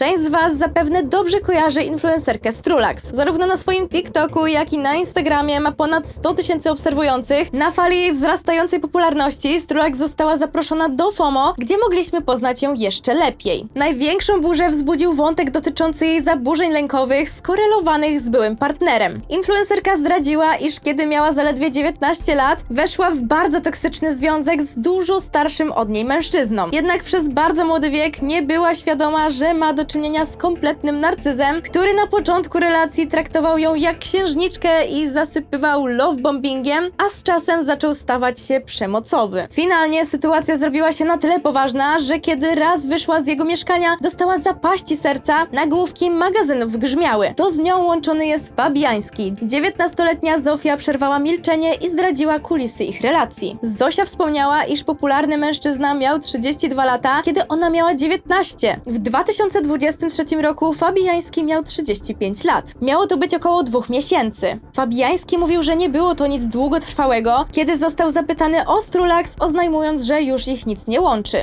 Część z Was zapewne dobrze kojarzy influencerkę Strulax. Zarówno na swoim TikToku, jak i na Instagramie ma ponad 100 tysięcy obserwujących. Na fali jej wzrastającej popularności Strulax została zaproszona do FOMO, gdzie mogliśmy poznać ją jeszcze lepiej. Największą burzę wzbudził wątek dotyczący jej zaburzeń lękowych skorelowanych z byłym partnerem. Influencerka zdradziła, iż kiedy miała zaledwie 19 lat, weszła w bardzo toksyczny związek z dużo starszym od niej mężczyzną. Jednak przez bardzo młody wiek nie była świadoma, że ma do czynienia z kompletnym narcyzem, który na początku relacji traktował ją jak księżniczkę i zasypywał lovebombingiem, a z czasem zaczął stawać się przemocowy. Finalnie sytuacja zrobiła się na tyle poważna, że kiedy raz wyszła z jego mieszkania, dostała zapaści serca, nagłówki magazynów grzmiały. To z nią łączony jest Fabiański. 19-letnia Zofia przerwała milczenie i zdradziła kulisy ich relacji. Zosia wspomniała, iż popularny mężczyzna miał 32 lata, kiedy ona miała 19. W 2023 roku Fabiański miał 35 lat. Miało to być około dwóch miesięcy. Fabiański mówił, że nie było to nic długotrwałego, kiedy został zapytany o Strulax, oznajmując, że już ich nic nie łączy.